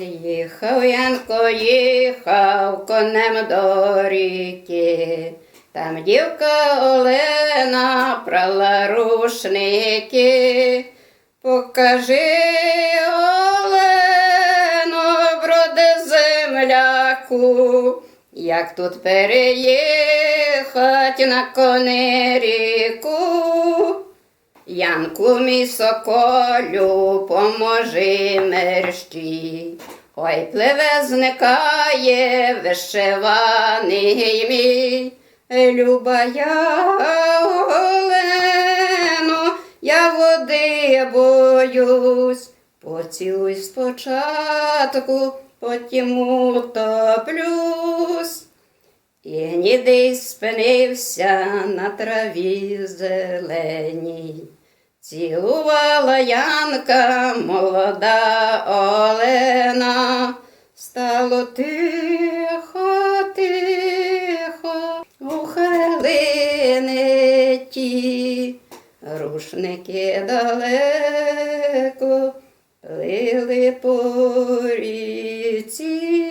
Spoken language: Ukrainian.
Їхав Янко, їхав конем до ріки. Там дівка Олена прала рушники. Покажи, Олено, броде земляку, як тут переїхать на кони ріку. Янку мій соколю, поможи мерщі. Ой, пливе зникає вишиваний мій. Люба я Олено, я води боюсь. Поцілуй спочатку, потім утоплюсь. І гнідий спинився на траві зеленій. Цілувала Янка, молода Олена, стало тихо, тихо, у хвилини ті, рушники далеко плили по ріці.